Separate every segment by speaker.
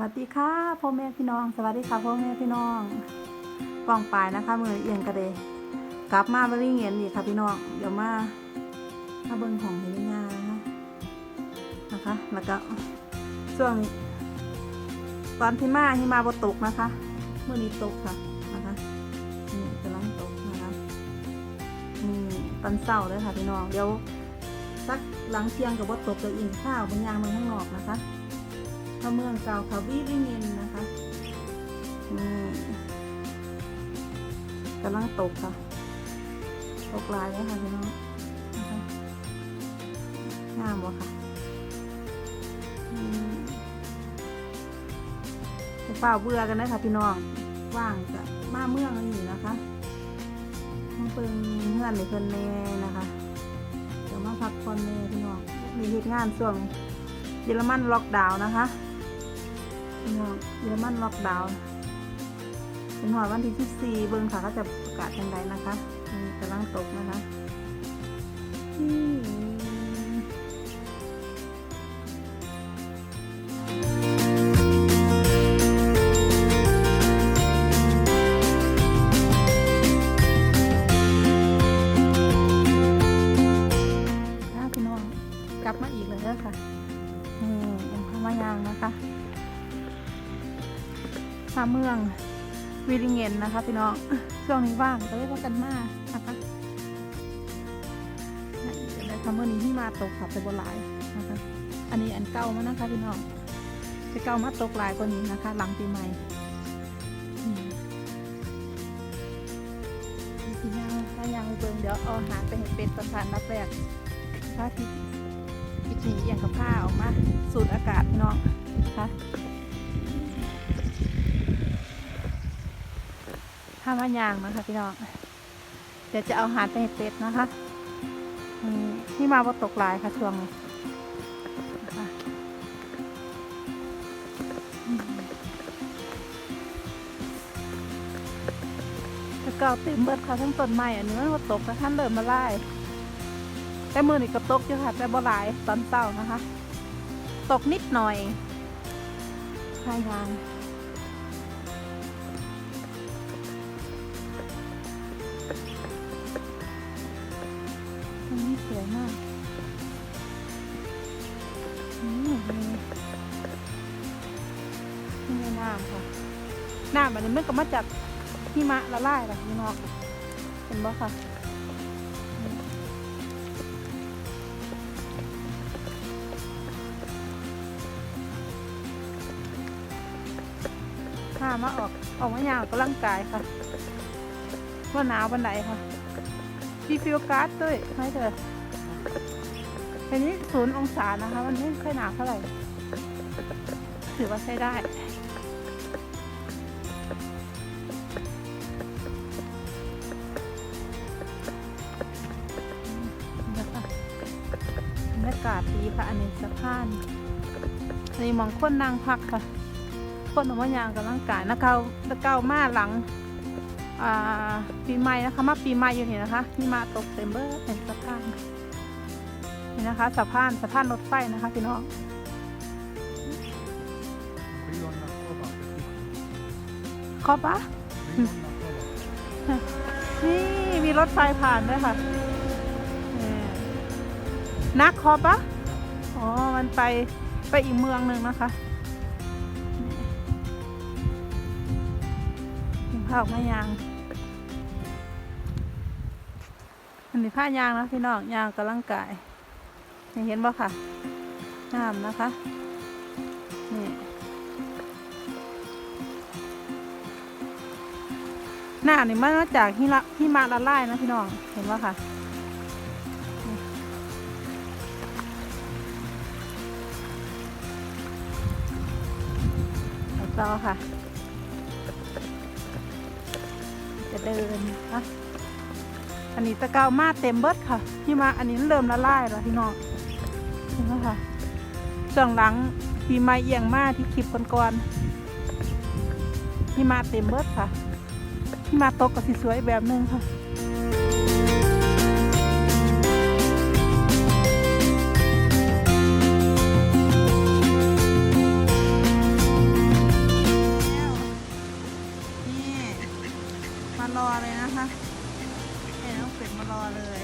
Speaker 1: วัสดีค่ะพ่อแม่พี่น้อง สวัสดีค่ะพ่อแม่พี่น้องกองปลายนะคะมือเอียงกระเดกลับมาบริเงียนอีกค่ะพี่น้องเดี๋ยวมามาเบิ้งของเฮลิงานะคะนะคะแล้วก็ช่วงตอนที่มาหิมาบตกนะคะเมื่อนี้ตกค่ะนะคะนี่กำลังตกนะคะนี่ตอนเศร้าเลยค่ะพี่น้องเดี๋ยวสักหลังเที่ยงกับว่าตกจะอินข้าวบนยางมือข้างนอกนะคะาเมืองเก่าเขาวิริเงินนะคะนี่กำลังตกค่ะ ตกลายเลยค่ะพี่น้องงามบ่ค่ะจะเปล่าเบื่อกันนะคะพี่น้อง ว่างจะมาเมืองนี่นะคะมาเปิงเงื่อนในเพิ่นแน่นะคะ เดี๋ยวมาพักผ่อนแน่พี่น้องมีเหตุงานช่วงเยอรมันล็อกดาวน์นะคะ พี่น้องเยอรมันล็อกดาวน์เป็นหอดวันที่ 14 เบิงค่ะก็จะประกาศยังไงนะคะมีกำลังตกนะคะ เมืองวิลิเงนนะคะพี่น้องช่วงนี้ว่างก็เลยว่ากันมากนะคะเดี๋ยวนะคะเมื่อนี้ที่มาตกขับไปบนหลายนะคะอันนี้อันเก่ามานะคะพี่น้องจะเก่ามาตกหลายกว่านี้นะคะ หลังปีใหม่พี่ย่างถ้าย่างเบิ่งเดี๋ยวเอาอหารไปเห็ดเป็ดประทานรับแรกพระอาทิตย์อีกทีเอียงกับผ้าออกมาสูดอากาศพี่น้อง ผ้ามายางนะคะพี่น้อง เดี๋ยวจะเอาหาดไปเป็ดนะคะอืมนี่มาว่าตกหลายค่ะช่วงนี้นะคะอืมแต่เก่าเต็มเบิดค่ะทั้งต้นไม้อันนี้มันว่าตกแล้วท่านเริ่มมาไล่แต่มือนี่ก็ตกอยู่ค่ะ แต่บ่หลายตอนเช้านะคะ ตกนิดหน่อยพายาง วยมากนี่นี่น้ำค่ะ น้ำอันนี้มันก็มาจากหิมะละลายแบบนี้เนาะเห็นบ่ค่ะค่ะมาออกออกมายาวกำลังกายค่ะ ว่าหนาวบันไดค่ะมีฟิวการ์ดด้วยไม่เถอะอันนี้ศูนย์องศานะคะ มันไม่ค่อยหนาวเท่าไหร่ ถือว่าใช้ได้ บรรยากาศดีค่ะ อันนี้สะพานอันนี้หมองคนนางพักค่ะ คนออกมายางกำลังกายนะเกาตะเกามาหลังปีใหม่นะคะ มาปีใหม่อยู่นี่นะคะนี่มาตกเต็มเบอร์เป็นสะพาน นี่นะคะสะพานสะพานรถไฟนะคะพี่น้องขอบปะนี่มีรถไฟผ่านด้วยค่ะนักขอบปะอ๋อ มันไปไปอีกเมืองหนึ่งนะคะนี่ผ้าออกมายางอันนี้ผ้ายางนะพี่น้องยางกำลังกาย นี่เห็นบ่ค่ะงามนะคะ นี่หน้านี่มันมาจากหิมะหิมะละลายนะพี่น้อง เห็นว่าค่ะ ต่อค่ะ จะเดินนะอันนี้ตะเกามาเต็มเบิดค่ะหิมะอันนี้เริ่มละลายแล้วพี่น้อง นี่นะคะช่วงหลังปีไม้เอียงมาที่คลิปก่อนๆที่มาเต็มเบิดค่ะ ที่มาตกก็สีสวยแบบนึงค่ะรอเลยนะคะแม่น้องเป็ดมารอเลย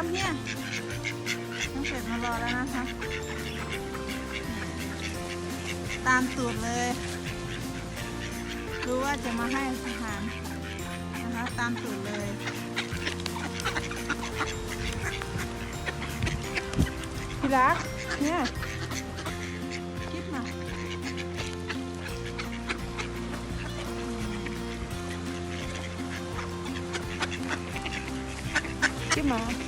Speaker 1: ครับเนี่ยน้องเสร็จมารอแล้วนะคะ ตามสูตรเลยรู้ว่าจะมาให้อาหารนะคะตามสูตรเลย
Speaker 2: พี่รัก เนี่ย
Speaker 1: คิดมา
Speaker 2: คิดมา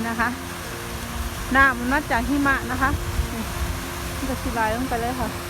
Speaker 1: นนะคะน้ำมันมาจากหิมะนะคะ นี่มันจะสีลายลงไปเลยค่ะ